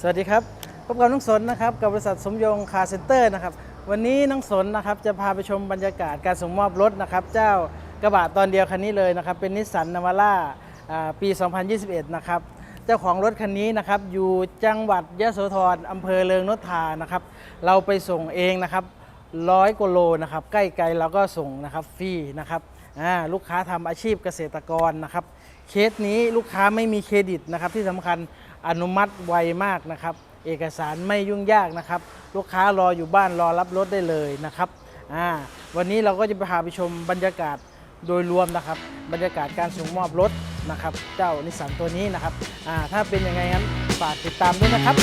สวัสดีครับ พบกับน้องสนนะครับกับบริษัทสมยงคาร์เซ็นเตอร์นะครับ วันนี้น้องสนนะครับจะพาไปชมบรรยากาศการส่งมอบรถนะครับ เจ้ากระบะตอนเดียวคันนี้เลยนะครับ เป็นนิสสันนาวาร่าปี 2021 นะครับ เจ้าของรถคันนี้นะครับ อยู่จังหวัดยะโสธรอำเภอเริงนทานะครับ เราไปส่งเองนะครับร้อยกว่าโลนะครับ ใกล้ไกลเราก็ส่งนะครับฟรีนะครับ ลูกค้าทำอาชีพเกษตรกรนะครับ เคสนี้ลูกค้าไม่มีเครดิตนะครับ ที่สำคัญอนุมัติไวมากนะครับ เอกสารไม่ยุ่งยากนะครับ ลูกค้ารออยู่บ้านรอรับรถได้เลยนะครับวันนี้เราก็จะไปพาไปชมบรรยากาศโดยรวมนะครับ บรรยากาศการส่งมอบรถนะครับ เจ้านิสสันตัวนี้นะครับถ้าเป็นยังไงงั้นฝากติดตามด้วยนะครับ